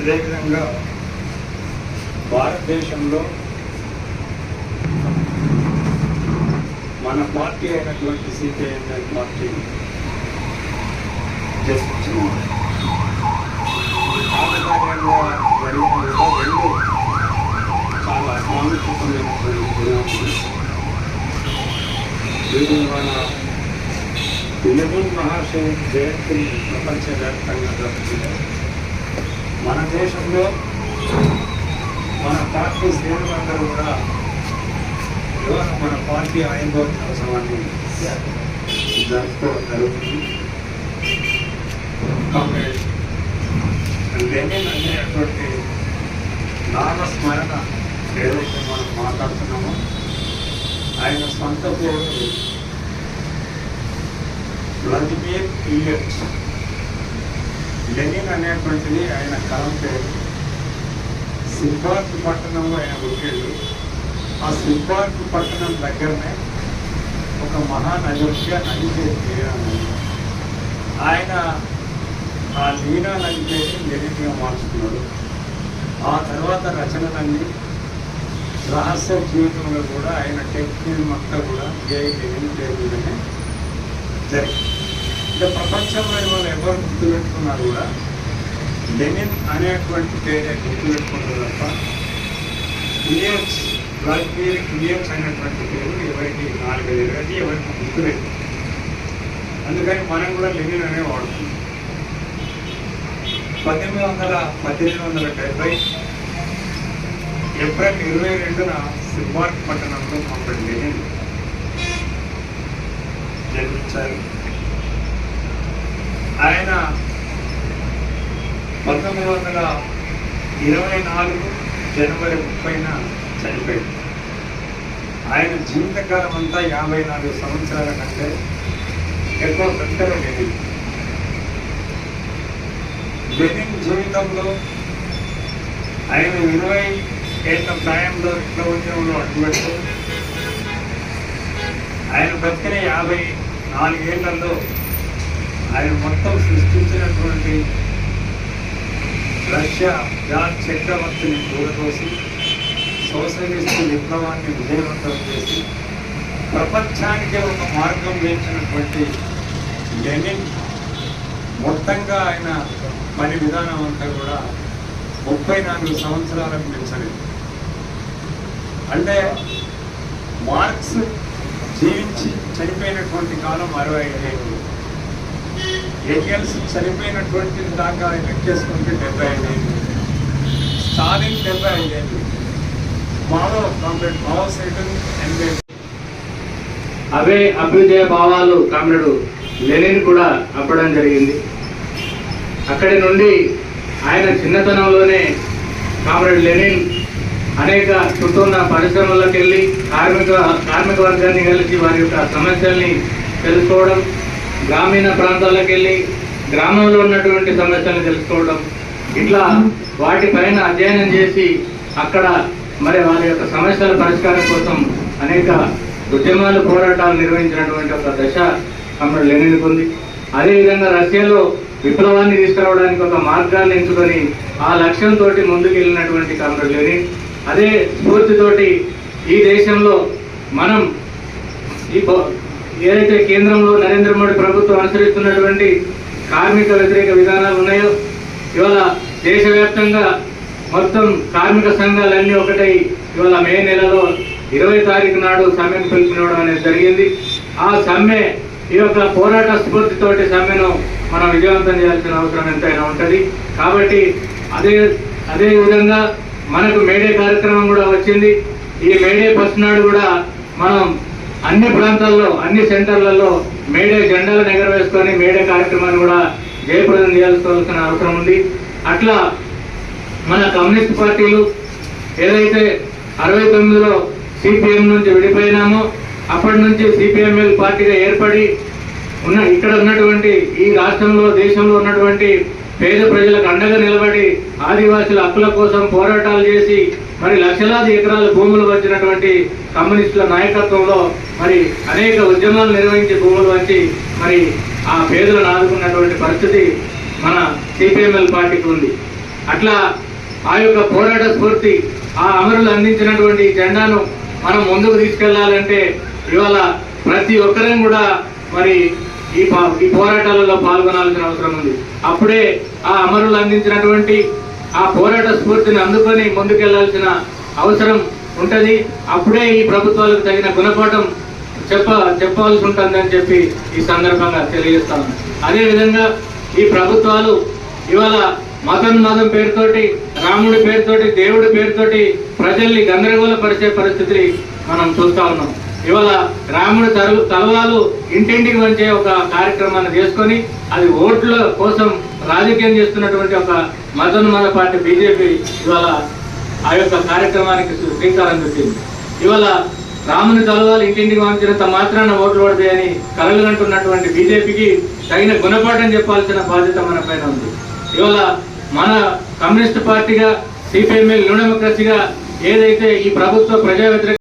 అదేవిధంగా భారతదేశంలో మన పార్టీ అయినటువంటి సిపిఐఎంఎల్ పార్టీ చేస్తున్నాం ఆనకార్యంగా జరిగిన రెండు చాలా ప్రాముఖ్యతమైనటువంటి దినాలు వీరు మన లెనిన్ మహాశయ జయంతిని ప్రపంచవ్యాప్తంగా జరుపుతున్నారు మన దేశంలో మన పార్టీ శ్రేణులందరూ కూడా ఇవాళ మన పార్టీ ఆయుర్వేద దినోత్సవాన్ని జరుపుకోవడం జరుగుతుంది. కాంగ్రెస్ లెనిన్ అనేటువంటి నామస్మరణ ఏదైతే మనం మాట్లాడుతున్నామో ఆయన సొంత పేరు వ్లాదిమిర్ ఇలియట్ లెనిన్ అనేటువంటిది ఆయన కలం పేరు సిద్ధార్థ పట్టణంలో ఆయన పుట్టాడు ఆ సిద్ధార్థ పట్టణం దగ్గరనే ఒక మహానది నది పేరు ఆయన ఆ లీనా నది పేరు లెనిన్గా మార్చుకున్నాడు ఆ తర్వాత రచనలన్నీ రహస్య జీవితంలో కూడా ఆయన టెక్నిక్ అంతా కూడా ఏ లెనిన్ పేరు మీదనే జరిగింది ఇంకా ప్రపంచంలో ఇవాళ ఎవరు గుర్తుపెట్టుకున్నారు కూడా? లెనిన్ అనేటువంటి పేరే గుర్తుపెట్టుకుంటారు తప్ప క్లియర్స్ వ్లాదిమిర్ క్లియర్స్ అనేటువంటి పేరు ఎవరికి నాలుగైదు అది ఎవరికి గుర్తులేదు. అందుకని మనం కూడా లెనిన్ అనే వాడుతున్నాం. పద్దెనిమిది వందల పద్దెనిమిది వందల డెబ్బై ఏప్రిల్ ఇరవై రెండున సిద్ధార్థ్ పట్టణంలో మొదటి లెనిన్ జన్మించారు. ఆయన పంతొమ్మిది వందల ఇరవై నాలుగు జనవరి ముప్పైన చనిపోయింది ఆయన జీవితకాలం అంతా యాభై నాలుగు సంవత్సరాల కంటే ఎక్కువ పెద్దగా లేదు. లెనిన్ జీవితంలో ఆయన ఇరవై ఏళ్ళ ప్రాయంలో విప్లవోద్యమంలో అడ్డుపెడుతూ ఆయన బతికిన యాభై నాలుగేళ్ళలో ఆయన మొత్తం సృష్టించినటువంటి రష్యా జాన్ చక్రవర్తిని దూరతోసి సోషలిస్ట్ విప్లవాన్ని విజయవంతం చేసి ప్రపంచానికి ఒక మార్గం వేసినటువంటి లెనిన్ మొత్తంగా ఆయన పని విధానం అంతా కూడా ముప్పై నాలుగు సంవత్సరాలకు మించలేదు. అంటే మార్క్స్ జీవించి చనిపోయినటువంటి కాలం అరవై ఐదు. ఏగెల్స్ చనిపోయినటువంటి దాకా లెక్కేసుకుంటే డెబ్బై ఐదేళ్ళు స్టాలిన్ డెబ్బై ఐదేళ్ళు మావో కామ్రేడ్ మావో సైటన్ ఎనభై అవే అభ్యుదయ భావాలు కామ్రేడు లెనిన్ కూడా అప్పడం జరిగింది. అక్కడి నుండి ఆయన చిన్నతనంలోనే కామ్రేడ్ లెనిన్ అనేక చుట్టూ ఉన్న పరిశ్రమలకు వెళ్ళి కార్మిక కార్మిక వర్గాన్ని కలిసి వారి యొక్క సమస్యల్ని తెలుసుకోవడం గ్రామీణ ప్రాంతాలకు వెళ్ళి గ్రామంలో ఉన్నటువంటి సమస్యలను తెలుసుకోవడం ఇట్లా వాటిపైన అధ్యయనం చేసి అక్కడ మరి వారి యొక్క సమస్యల పరిష్కారం కోసం అనేక ఉద్యమాలు పోరాటాలు నిర్వహించినటువంటి ఒక దశ అమ్మడు లెనిన్కు ఉంది అదేవిధంగా రష్యాలో విప్లవాన్ని తీసుకురావడానికి ఒక మార్గాన్ని ఎంచుకొని ఆ లక్ష్యంతో ముందుకు వెళ్ళినటువంటి కామ్రేడ్ లెనిన్. అదే స్ఫూర్తితోటి ఈ దేశంలో మనం ఈ ఏదైతే కేంద్రంలో నరేంద్ర మోడీ ప్రభుత్వం అనుసరిస్తున్నటువంటి కార్మిక వ్యతిరేక విధానాలు ఉన్నాయో ఇవాళ దేశవ్యాప్తంగా మొత్తం కార్మిక సంఘాలన్నీ ఒకటై ఇవాళ మే నెలలో ఇరవై తారీఖు నాడు సమ్మెను పిలుపునివ్వడం అనేది జరిగింది. ఆ సమ్మె ఈ యొక్క పోరాట స్ఫూర్తితోటి సమ్మెను మనం విజయవంతం చేయాల్సిన అవసరం ఎంతైనా ఉంటుంది. కాబట్టి అదే అదే విధంగా మనకు మేడే కార్యక్రమం కూడా వచ్చింది. ఈ మేడే ఫస్ట్ నాడు కూడా మనం అన్ని ప్రాంతాల్లో అన్ని సెంటర్లలో మేడే జెండాలను ఎగరవేసుకొని మేడే కార్యక్రమాన్ని కూడా జయప్రదం చేయాల్సిన అవసరం ఉంది. అట్లా మన కమ్యూనిస్ట్ పార్టీలు ఏదైతే అరవై తొమ్మిదిలో సిపిఎం నుంచి విడిపోయినామో అప్పటి నుంచి సిపిఎంఎల్ పార్టీగా ఏర్పడి ఉన్న ఇక్కడ ఉన్నటువంటి ఈ రాష్ట్రంలో దేశంలో ఉన్నటువంటి పేద ప్రజలకు అండగా నిలబడి ఆదివాసుల హక్కుల కోసం పోరాటాలు చేసి మరి లక్షలాది ఎకరాల భూములు వచ్చినటువంటి కమ్యూనిస్టుల నాయకత్వంలో మరి అనేక ఉద్యమాలు నిర్వహించి భూములు వచ్చి మరి ఆ పేదలను ఆదుకున్నటువంటి పరిస్థితి మన సిపిఎంఎల్ పార్టీకి ఉంది. అట్లా ఆ యొక్క పోరాట స్ఫూర్తి ఆ అమరులు అందించినటువంటి జెండాను మనం ముందుకు తీసుకెళ్ళాలంటే ఇవాళ ప్రతి ఒక్కరం కూడా మరి ఈ పా- ఈ పోరాటాలలో పాల్గొనాల్సిన అవసరం ఉంది. అప్పుడే ఆ అమరులు అందించినటువంటి ఆ పోరాట స్ఫూర్తిని అందుకొని ముందుకెళ్ళాల్సిన అవసరం ఉంటుంది. అప్పుడే ఈ ప్రభుత్వాలకు తగిన గుణపాఠం చెప్ప చెప్పవలసి ఉంటుందని చెప్పి ఈ సందర్భంగా తెలియజేస్తాను. అదేవిధంగా ఈ ప్రభుత్వాలు ఇవాళ మతం మతం పేరుతోటి రాముడి పేరుతోటి దేవుడి పేరుతోటి ప్రజల్ని గందరగోళపరిచే పరిస్థితిని మనం చూస్తా ఉన్నాం. ఇవాళ రాముడి తరు తలవాలు ఇంటింటికి వచ్చే ఒక కార్యక్రమాన్ని చేసుకొని అది ఓట్ల కోసం రాజకీయం చేస్తున్నటువంటి ఒక మతోన్మత పార్టీ బీజేపీ ఇవాళ ఆ యొక్క కార్యక్రమానికి శ్రీకారం చుట్టింది. ఇవాళ రాముని తలవాలు ఇంటింటికి వంచినంత మాత్రాన ఓట్లు పడతాయని కలలు అంటున్నటువంటి బీజేపీకి తగిన గుణపాఠం చెప్పాల్సిన బాధ్యత మన పైన ఉంది. ఇవాళ మన కమ్యూనిస్ట్ పార్టీగా సిపిఎంఎల్ న్యూ డెమోక్రసీగా ఏదైతే ఈ ప్రభుత్వ ప్రజా వ్యతిరేక